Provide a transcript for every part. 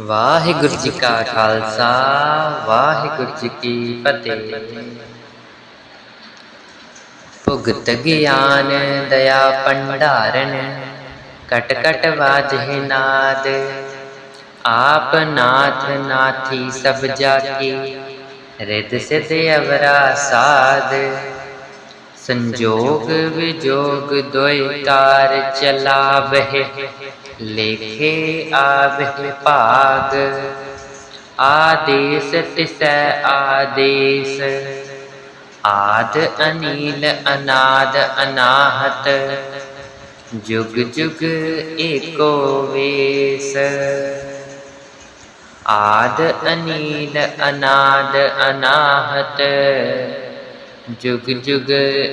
ਵਾਹਿਗੁਰੂ ਜੀ ਕਾ ਖਾਲਸਾ, ਵਾਹਿਗੁਰੂ ਜੀ ਕੀ ਫਤਿਹ। ਭੁਗਤ ਗਿਆਨ ਦਇਆ ਭੰਡਾਰਨ, ਕਟ ਕਟ ਵਾਜਹਿ ਨਾਦ। ਆਪ ਨਾਥ ਨਾਥੀ ਸਭ ਜਾਤੀ ਰਿਦ ਸਿਧ ਅਵਰਾ ਸਾਧ। ਸੰਜੋਗ ਵਿਜੋਗ ਦੋਇ ਕਾਰ ਚਲਾਵਹਿ। ਲੇਖੇ ਆਵਹਿ ਭਾਗ, ਆਦੇਸ ਤਿਸੈ ਆਦੇਸ। ਆਦ ਅਨੀਲ, ਅਨਾਦ ਅਨਾਹਤ, ਜੁਗ ਜੁਗ ਏਕੋ ਵੇਸ। ਆਦ ਅਨੀਲ, ਅਨਾਦ ਅਨਾਹਤ, ਜੁਗ ਜੁਗ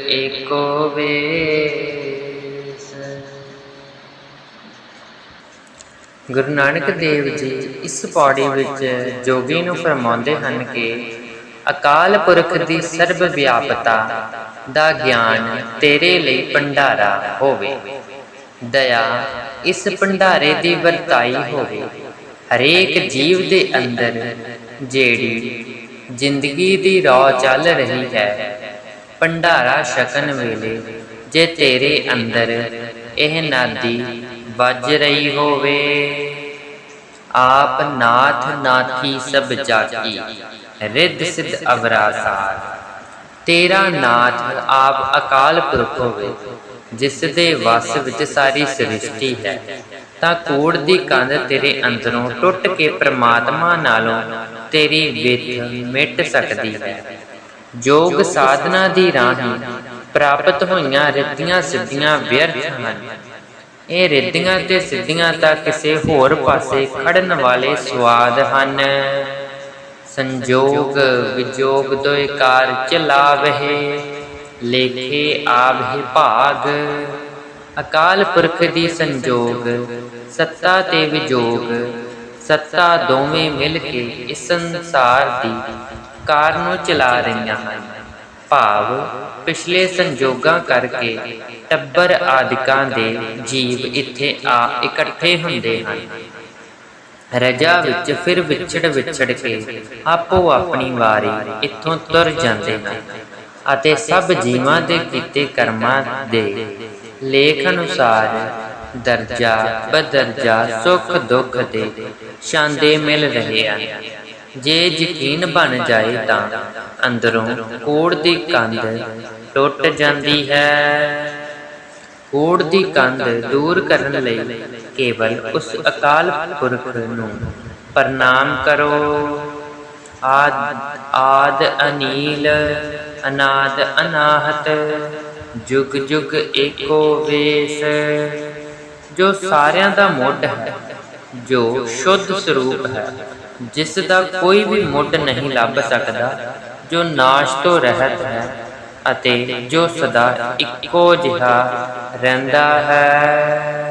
ਏਕੋ ਵੇਸ। ਗੁਰੂ ਨਾਨਕ ਦੇਵ ਜੀ ਇਸ ਪੌੜੀ ਵਿੱਚ ਜੋਗੀ ਨੂੰ ਫਰਮਾਉਂਦੇ ਹਨ ਕਿ ਅਕਾਲ ਪੁਰਖ ਦੀ ਸਰਬ ਵਿਆਪਤਾ ਦਾ ਗਿਆਨ ਤੇਰੇ ਲਈ ਭੰਡਾਰਾ ਹੋਵੇ। ਦਇਆ ਇਸ ਭੰਡਾਰੇ ਦੀ ਵਰਤਾਈ ਹੋਵੇ। ਹਰੇਕ ਜੀਵ ਦੇ ਅੰਦਰ ਜਿਹੜੀ ਜ਼ਿੰਦਗੀ ਦੀ ਰੌ ਚੱਲ ਰਹੀ ਹੈ, ਭੰਡਾਰਾ ਛਕਣ ਵੇਲੇ ਜੇ ਤੇਰੇ ਅੰਦਰ ਇਹ ਨਾਦੀ ਵੱਜ ਰਹੀ ਹੋਵੇ। ਆਪ ਨਾਥ ਨਾਥੀ ਸਭ ਜਾਕੀ ਰਿੱਧ ਸਿੱਧ ਅਵਰਾਸਾਰ ਤੇਰਾ ਨਾਥ ਆਪ ਅਕਾਲ ਪੁਰਖ ਹੋਵੇ, ਜਿਸ ਦੇ ਵਸ ਵਿੱਚ ਸਾਰੀ ਸ੍ਰਿਸ਼ਟੀ ਹੈ। ਤਾਂ ਕੋੜ ਦੀ ਕੰਧ ਤੇਰੇ ਅੰਦਰੋਂ ਟੁੱਟ ਕੇ ਪ੍ਰਮਾਤਮਾ ਨਾਲੋਂ ਤੇਰੀ ਵਿਥ ਮਿਟ ਸਕਦੀ ਹੈ। ਯੋਗ ਸਾਧਨਾ ਦੀ ਰਾਹੀਂ ਪ੍ਰਾਪਤ ਹੋਈਆਂ ਰਿੱਧੀਆਂ ਸਿੱਧੀਆਂ ਵਿਅਰਥ ਹਨ। ਇਹ ਰਿੱਧੀਆਂ ਤੇ ਸਿੱਧੀਆਂ ਤਾਂ ਕਿਸੇ ਹੋਰ ਪਾਸੇ ਖੜਨ ਵਾਲੇ ਸਵਾਦ ਹਨ। ਸੰਜੋਗ ਵਿਜੋਗ ਦੋਇ ਕਾਰ ਚਲਾਵਹਿ ਲੇਖੇ ਆਵਹਿ ਭਾਗ। ਅਕਾਲ ਪੁਰਖ ਦੀ ਸੰਜੋਗ, ਸੱਤਾ ਤੇ ਵਿਜੋਗ। ਸੱਤਾ ਦੋਵੇਂ ਮਿਲ ਕੇ ਇਸ ਸੰਸਾਰ ਦੀ ਕਾਰ ਨੂੰ ਚਲਾ ਰਹੀਆਂ ਹਨ। ਭਾਵ ਪਿਛਲੇ ਸੰਜੋਗਾਂ ਕਰਕੇ ਟੱਬਰ ਆਦਿਕਾਂ ਦੇ ਜੀਵ ਇੱਥੇ ਆ ਇਕੱਠੇ ਹੁੰਦੇ ਹਨ। ਰਜਾ ਵਿੱਚ ਫਿਰ ਵਿਛੜ ਵਿਛੜ ਕੇ ਆਪੋ ਆਪਣੀ ਵਾਰੀ ਇੱਥੋਂ ਤੁਰ ਜਾਂਦੇ ਹਨ ਅਤੇ ਸਭ ਜੀਵਾਂ ਦੇ ਕੀਤੇ ਕਰਮਾਂ ਦੇ ਲੇਖ ਅਨੁਸਾਰ ਦਰਜਾ ਬਦਰਜਾ ਸੁਖ ਦੁੱਖ ਦੇ ਸ਼ਾਂਦੇ ਮਿਲ ਰਹੇ ਹਨ। ਜੇ ਯਕੀਨ ਬਣ ਜਾਏ ਤਾਂ ਅੰਦਰੋਂ ਕੋੜ ਦੀ ਕੰਧ ਟੁੱਟ ਜਾਂਦੀ ਹੈ। ਕੋੜ ਦੀ ਕੰਧ ਦੂਰ ਕਰਨ ਲਈ ਕੇਵਲ ਉਸ ਅਕਾਲ ਪੁਰਖ ਨੂੰ ਪ੍ਰਣਾਮ ਕਰੋ। ਆਦ ਆਦ ਅਨੀਲ, ਅਨਾਦ ਅਨਾਹਤ, ਜੁਗ ਜੁਗ ਏਕੋ ਵੇਸ। ਜੋ ਸਾਰਿਆਂ ਦਾ ਮੁੱਢ ਹੈ, ਜੋ ਸ਼ੁੱਧ ਸਰੂਪ ਹੈ ਜਿਸ ਦਾ ਕੋਈ ਵੀ ਮੁੱਢ ਨਹੀਂ ਲੱਭ ਸਕਦਾ, ਜੋ ਨਾਸ਼ ਤੋਂ ਰਹਿਤ ਹੈ ਅਤੇ ਜੋ ਸਦਾ ਇੱਕੋ ਜਿਹਾ ਰਹਿੰਦਾ ਹੈ।